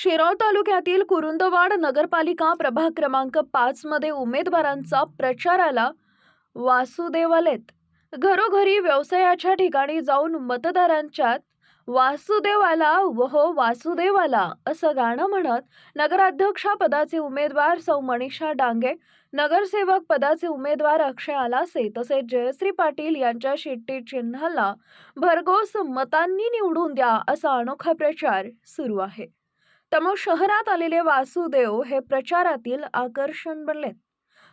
शिरोळ तालुक्यातील कुरुंदवाड नगरपालिका प्रभाग क्रमांक पाच मध्ये उमेदवारांचा प्रचाराला वासुदेवालेत घरोघरी व्यवसायाच्या ठिकाणी जाऊन मतदारांच्यात वासुदेवाला वहो वासुदेवाला असं गाणं म्हणत नगराध्यक्षा पदाचे उमेदवार सौ मनीषा डांगे नगरसेवक पदाचे उमेदवार अक्षय आलासे तसेच जयश्री पाटील यांच्या शिट्टी चिन्हाला भरघोस मतांनी निवडून द्या असा अनोखा प्रचार सुरू आहे. त्यामुळे शहरात आलेले वासुदेव हे प्रचारातील आकर्षण बनले.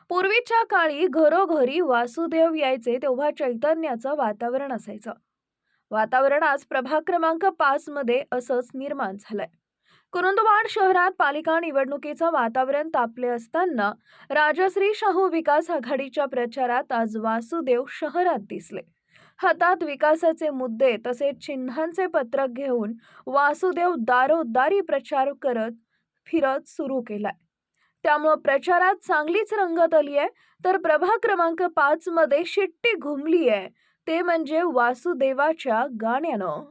पूर्वीच्या काळी घरोघरी वासुदेव यायचे तेव्हा चैतन्याचं वातावरण असायचं. वातावरण आज प्रभाग क्रमांक पाच मध्ये असंच निर्माण झालंय. कुरुंदवाड शहरात पालिका निवडणुकीचं वातावरण तापले असताना राजश्री शाहू विकास आघाडीच्या प्रचारात आज वासुदेव शहरात दिसले. हातात विकासाचे मुद्दे तसेच चिन्हांचे पत्रक घेऊन वासुदेव दारोदारी प्रचार करत फिरत सुरू केलाय. त्यामुळं प्रचारात चांगलीच रंगत आली आहे तर प्रभाग क्रमांक पाच मध्ये शिट्टी घुमली आहे ते म्हणजे वासुदेवाच्या गाण्यानं.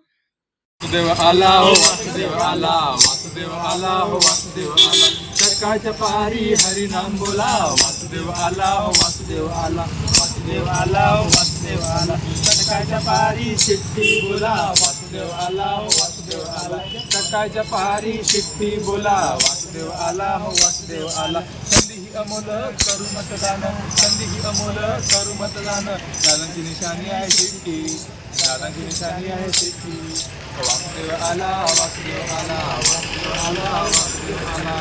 वासुदेव आला हो वासुदेव आला वासुदेव आला हो वासुदेव आला. सकाळच्या पारी हरिनाम बोला वासुदेव आला हो वासुदेव आला वासुदेव आला हो वासुदेव हो. आला. सकाळच्या पारी शिट्टी बोला वासुदेव आला हो वासुदेव आला. सकाळच्या पारी शिट्टी बोला वासुदेव आला हो वासुदेव आला. संधी ही अमोल करू मतदान संधी ही अमोल करू मतदान. दादांची निशाणी आहे शिट्टी दादांची निशाणी आहे शिट्टी. वासुदेव आला वासुदेव आला वासुदेव आला वासुदेव आला.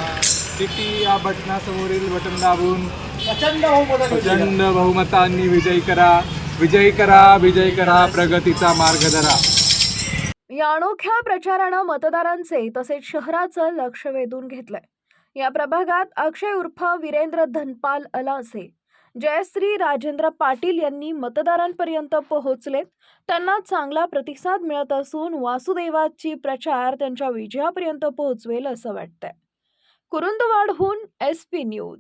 शिट्टी या बटनासमोरील बटन दाबून प्रचंड बहुमतांनी विजयी करा. विजयी करा विजयी करा प्रगतीचा मार्ग धरा. या अनोख्या प्रचारानं मतदारांचे तसेच शहराचं लक्ष वेधून घेतलंय. या प्रभागात अक्षय उर्फ वीरेंद्र धनपाल अलासे जयश्री राजेंद्र पाटील यांनी मतदारांपर्यंत पोहोचलेत त्यांना चांगला प्रतिसाद मिळत असून वासुदेवाची प्रचार त्यांच्या विजयापर्यंत पोहोचवेल असं वाटतंय. कुरुंदवाडहून एस पी न्यूज.